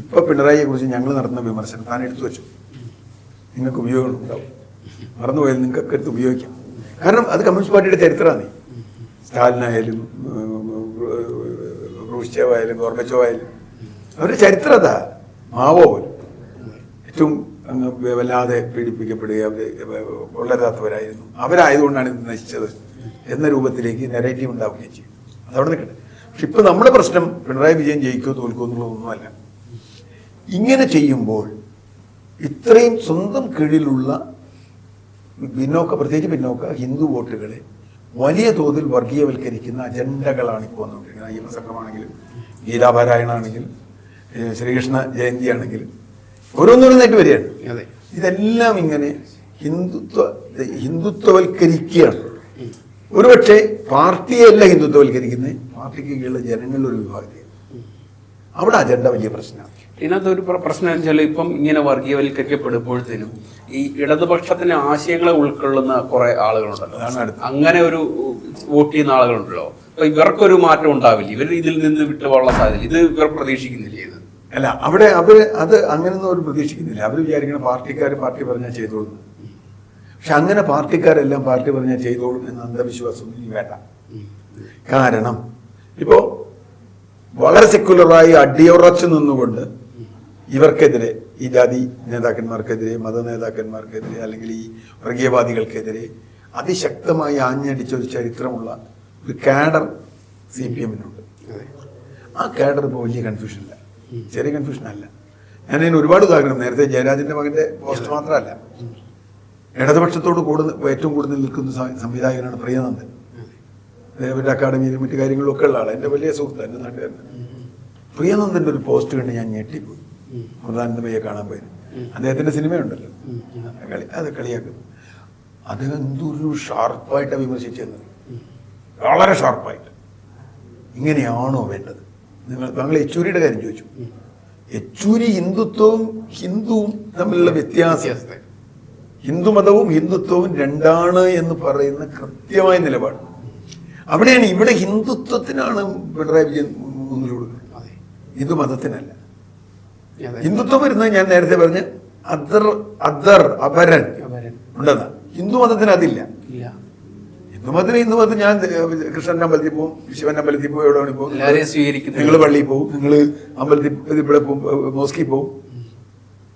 ഇപ്പൊ പിണറായിയെ കുറിച്ച് ഞങ്ങൾ നടത്തുന്ന വിമർശനം താൻ എടുത്തു വെച്ചു. നിങ്ങൾക്ക് ഉപയോഗം ഉണ്ടാവും. മറന്നുപോയാൽ നിങ്ങൾക്ക് എടുത്ത് ഉപയോഗിക്കാം. കാരണം അത് കമ്മ്യൂണിസ്റ്റ് പാർട്ടിയുടെ ചരിത്രമാണ്. സ്റ്റാലിനായാലും റൂഷ്ചേവ് ആയാലും ഗോർബച്ചോ ആയാലും അവരുടെ ചരിത്രം അതാ. മാവോ ഏറ്റവും അങ്ങ് വല്ലാതെ പീഡിപ്പിക്കപ്പെടുക അവർ വളരാത്തവരായിരുന്നു അവരായതുകൊണ്ടാണ് ഇത് നശിച്ചത് എന്ന രൂപത്തിലേക്ക് നെറേറ്റീവ് ഉണ്ടാവുകയും ചെയ്യും. അതവിടെ നിൽക്കട്ടെ. പക്ഷെ ഇപ്പൊ നമ്മുടെ പ്രശ്നം പിണറായി വിജയൻ ജയിക്കോ തോൽക്കോ എന്നുള്ളതൊന്നുമല്ല. ഇങ്ങനെ ചെയ്യുമ്പോൾ ഇത്രയും സ്വന്തം കീഴിലുള്ള പിന്നോക്ക പ്രത്യേകിച്ച് പിന്നോക്ക ഹിന്ദു വോട്ടുകളെ വലിയ തോതിൽ വർഗീയവൽക്കരിക്കുന്ന അജണ്ടകളാണ് ഇപ്പോൾ വന്നുകൊണ്ടിരിക്കുന്നത്. അയ്യപ്പ സംഘമാണെങ്കിലും ഗീതാപാരായണാണെങ്കിലും ശ്രീകൃഷ്ണ ജയന്തി ആണെങ്കിലും ഓരോന്നോരോന്നായിട്ട് വരികയാണ്. ഇതെല്ലാം ഇങ്ങനെ ഹിന്ദുത്വ ഹിന്ദുത്വവൽക്കരിക്കുകയാണ്. ഒരുപക്ഷെ പാർട്ടിയല്ല ഹിന്ദുത്വവൽക്കരിക്കുന്നത് പാർട്ടിക്ക് കീഴിലുള്ള ജനങ്ങളുടെ ഒരു വിഭാഗത്തെ അവിടെ അജണ്ട വലിയ പ്രശ്നമാണ്. ഇതിനകത്ത് ഒരു പ്ര- പ്രശ്നം എന്ന് വെച്ചാൽ ഇപ്പം ഇങ്ങനെ വർഗീയവൽക്കരിക്കപ്പെടുമ്പോഴത്തേനും ഈ ഇടതുപക്ഷത്തിന്റെ ആശയങ്ങളെ ഉൾക്കൊള്ളുന്ന കുറെ ആളുകളുണ്ടല്ലോ. അങ്ങനെ ഒരു വോട്ട് ചെയ്യുന്ന ആളുകളുണ്ടല്ലോ. അപ്പൊ ഇവർക്കൊരു മാറ്റം ഉണ്ടാവില്ല. ഇവർ ഇതിൽ നിന്ന് വിട്ടുപോകാനുള്ള സാധ്യത ഇത് ഇവർ പ്രതീക്ഷിക്കുന്നില്ല ഇത്. അല്ല അവിടെ അവർ അത് അങ്ങനെയൊന്നും അവർ പ്രതീക്ഷിക്കുന്നില്ല. അവർ വിചാരിക്കണം പാർട്ടിക്കാർ പാർട്ടി പറഞ്ഞാൽ ചെയ്തോളും. പക്ഷെ അങ്ങനെ പാർട്ടിക്കാരെല്ലാം പാർട്ടി പറഞ്ഞാൽ ചെയ്തോളും എന്ന അന്ധവിശ്വാസം ഇനി വേണ്ട. കാരണം ഇപ്പോ വളരെ സെക്യുലറായി അടിയുറച്ചു നിന്നുകൊണ്ട് ഇവർക്കെതിരെ ഈ ജാതി നേതാക്കന്മാർക്കെതിരെ മത നേതാക്കന്മാർക്കെതിരെ അല്ലെങ്കിൽ ഈ വർഗീയവാദികൾക്കെതിരെ അതിശക്തമായി ആഞ്ഞടിച്ച ഒരു ചരിത്രമുള്ള ഒരു കാഡർ സി പി എമ്മിനുണ്ട്. ആ കാഡർ ഇപ്പോൾ വലിയ കൺഫ്യൂഷനില്ല ചെറിയ കൺഫ്യൂഷനല്ല ഞാൻ അതിന് ഒരുപാട് ഉദാഹരണം നേരത്തെ ജയരാജന്റെ മകന്റെ പോസ്റ്റ് മാത്രമല്ല. ഇടതുപക്ഷത്തോട് കൂടുതൽ ഏറ്റവും കൂടുതൽ നിൽക്കുന്ന സംവിധായകനാണ് പ്രിയനന്ദൻ. ദേവന്റെ അക്കാഡമിയിലും മറ്റു കാര്യങ്ങളും ഒക്കെ ഉള്ള ആളാണ് എന്റെ വലിയ സുഹൃത്ത് എന്റെ നാട്ടുകാരൻ പ്രിയനന്ദന്റെ ഒരു പോസ്റ്റ് കണ്ട് ഞാൻ ഞെട്ടിപ്പോയി. പ്രധാനമന്ത്രിയെ കാണാൻ പോയത്. അദ്ദേഹത്തിന്റെ സിനിമയുണ്ടല്ലോ. കളി അത് കളിയാക്കുന്നു അത് എന്തൊരു ഷാർപ്പായിട്ടാണ് വിമർശിച്ചത് വളരെ ഷാർപ്പായിട്ട്. ഇങ്ങനെയാണോ വേണ്ടത്? നിങ്ങൾ താങ്കൾ യെച്ചൂരിയുടെ കാര്യം ചോദിച്ചു. യെച്ചൂരി ഹിന്ദുത്വവും ഹിന്ദുവും തമ്മിലുള്ള വ്യത്യാസം. ഹിന്ദുമതവും ഹിന്ദുത്വവും രണ്ടാണ് എന്ന് പറയുന്ന കൃത്യമായ നിലപാട്. അവിടെയാണ് ഇവിടെ ഹിന്ദുത്വത്തിനാണ് പിണറായി വിജയൻ മുന്നിൽ കൊടുക്കുന്നത് അതെ. ഹിന്ദു മതത്തിനല്ല. അതെ ഹിന്ദുത്വം വരുന്നത് ഞാൻ നേരത്തെ പറഞ്ഞ അദർ അദർ അപരൻ ഉണ്ടെന്ന് ഹിന്ദു മതത്തിന് അതില്ല. ഹിന്ദു മതത്തിന് ഹിന്ദു മതത്തിൽ ഞാൻ കൃഷ്ണന്റെ അമ്പലത്തിൽ പോകും ശിവന്റെ അമ്പലത്തിൽ പോകും എവിടെ വേണേ പോകും. നിങ്ങൾ പള്ളിയിൽ പോകും നിങ്ങൾ അമ്പലത്തിൽ ഇവിടെ പോകും മോസ്കിൽ പോകും.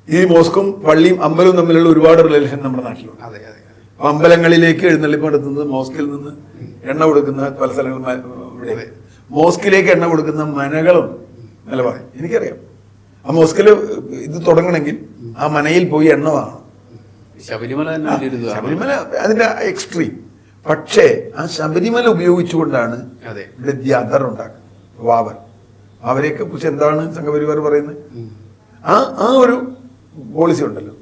ഈ മോസ്കും പള്ളിയും അമ്പലവും തമ്മിലുള്ള ഒരുപാട് റിലേഷൻ നമ്മുടെ നാട്ടിലുണ്ട്. അതെ അതെ അമ്പലങ്ങളിലേക്ക് എഴുന്നള്ളിപ്പ് നടത്തുന്നത് മോസ്കിൽ നിന്ന് എണ്ണ കൊടുക്കുന്ന പല സ്ഥലങ്ങളും മോസ്കിലേക്ക് എണ്ണ കൊടുക്കുന്ന മനകളും നിലപാട് എനിക്കറിയാം. ആ മോസ്കിൽ ഇത് തുടങ്ങണമെങ്കിൽ ആ മനയിൽ പോയി എണ്ണ വാങ്ങണം. ശബരിമല. ശബരിമല അതിന്റെ എക്സ്ട്രീം. പക്ഷേ ആ ശബരിമല ഉപയോഗിച്ചുകൊണ്ടാണ് ഇവിടെ ദ്യാദർ ഉണ്ടാക്കുന്നത്. വാവർ അവരെയൊക്കെ കുറിച്ച് എന്താണ് സംഘപരിവാർ പറയുന്നത്? ആ ആ ഒരു പോളിസി ഉണ്ടല്ലോ.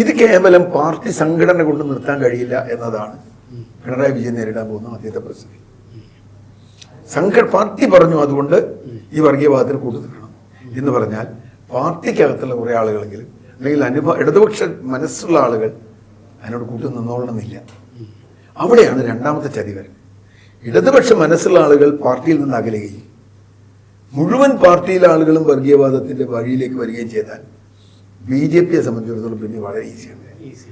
ഇത് കേവലം പാർട്ടി സംഘടന കൊണ്ട് നിർത്താൻ കഴിയില്ല എന്നതാണ് പിണറായി വിജയൻ നേരിടാൻ പോകുന്ന ആദ്യത്തെ പ്രതിസന്ധി. സംഘ പാർട്ടി പറഞ്ഞു അതുകൊണ്ട് ഈ വർഗീയവാദത്തിന് കൂട്ടു നിൽക്കണം എന്ന് പറഞ്ഞാൽ പാർട്ടിക്കകത്തുള്ള കുറേ ആളുകളെങ്കിലും അല്ലെങ്കിൽ അനുഭവ ഇടതുപക്ഷ മനസ്സുള്ള ആളുകൾ അതിനോട് കൂട്ടി നിന്നോളണമെന്നില്ല. അവിടെയാണ് രണ്ടാമത്തെ ചതി വരുന്നത്. ഇടതുപക്ഷ മനസ്സുള്ള ആളുകൾ പാർട്ടിയിൽ നിന്ന് അകലുകയും മുഴുവൻ പാർട്ടിയിലെ ആളുകളും വർഗീയവാദത്തിന്റെ വഴിയിലേക്ക് വരികയും ചെയ്താൽ ബി ജെ പിയെ സംബന്ധിച്ചിടത്തോളം പിന്നെ വളരെ ഈസിയാണ്. ഈസി.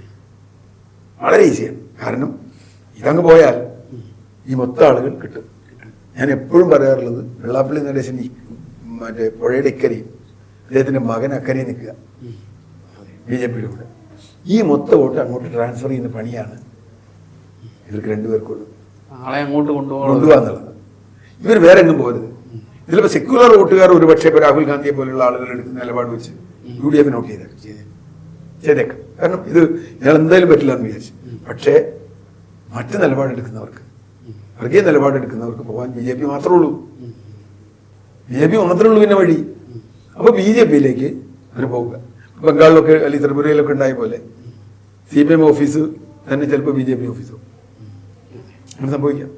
വളരെ ഈസിയാണ്. കാരണം ഇതങ്ങ് പോയാൽ ഈ മൊത്തം ആളുകൾ കിട്ടും. ഞാൻ എപ്പോഴും പറയാറുള്ളത് വെള്ളാപ്പള്ളി നടേശൻ മറ്റേ പുഴയുടെ ഇക്കരയും അദ്ദേഹത്തിന്റെ മകൻ അക്കരെ നിൽക്കുക. ബി ജെ പിയുടെ കൂടെ ഈ മൊത്തം വോട്ട് അങ്ങോട്ട് ട്രാൻസ്ഫർ ചെയ്യുന്ന പണിയാണ് ഇവർക്ക് രണ്ടുപേർക്കുള്ളത് ആളെ അങ്ങോട്ട് കൊണ്ടുപോകാന്നുള്ളത്. ഇവർ വേറെ എങ്ങും പോകരുത്. ഇതിലിപ്പോ സെക്യുലർ വോട്ടുകാർ ഒരു പക്ഷേ ഇപ്പൊ രാഹുൽ ഗാന്ധിയെ പോലുള്ള ആളുകൾ എടുക്കുന്ന നിലപാട് വെച്ച് യു ഡി എഫ് നോട്ട് ചെയ്തേക്കും. ചെയ്തേക്കാം. കാരണം ഇത് ഇയാൾ എന്തായാലും പറ്റില്ല എന്ന് വിചാരിച്ചു. പക്ഷേ മറ്റ് നിലപാടെടുക്കുന്നവർക്ക് വർഗീയ നിലപാടെടുക്കുന്നവർക്ക് പോകാൻ ബി ജെ പി മാത്രമേ ഉള്ളൂ. ബി ജെ പി മാത്രമേ ഉള്ളൂ പിന്നെ വഴി. അപ്പൊ ബി ജെ പിയിലേക്ക് അവർ പോവുക. ബംഗാളിലൊക്കെ അല്ലെങ്കിൽ ത്രിപുരയിലൊക്കെ ഉണ്ടായ പോലെ സി പി എം ഓഫീസ് തന്നെ ചിലപ്പോൾ ബി ജെ പി ഓഫീസോ അങ്ങനെ സംഭവിക്കാം.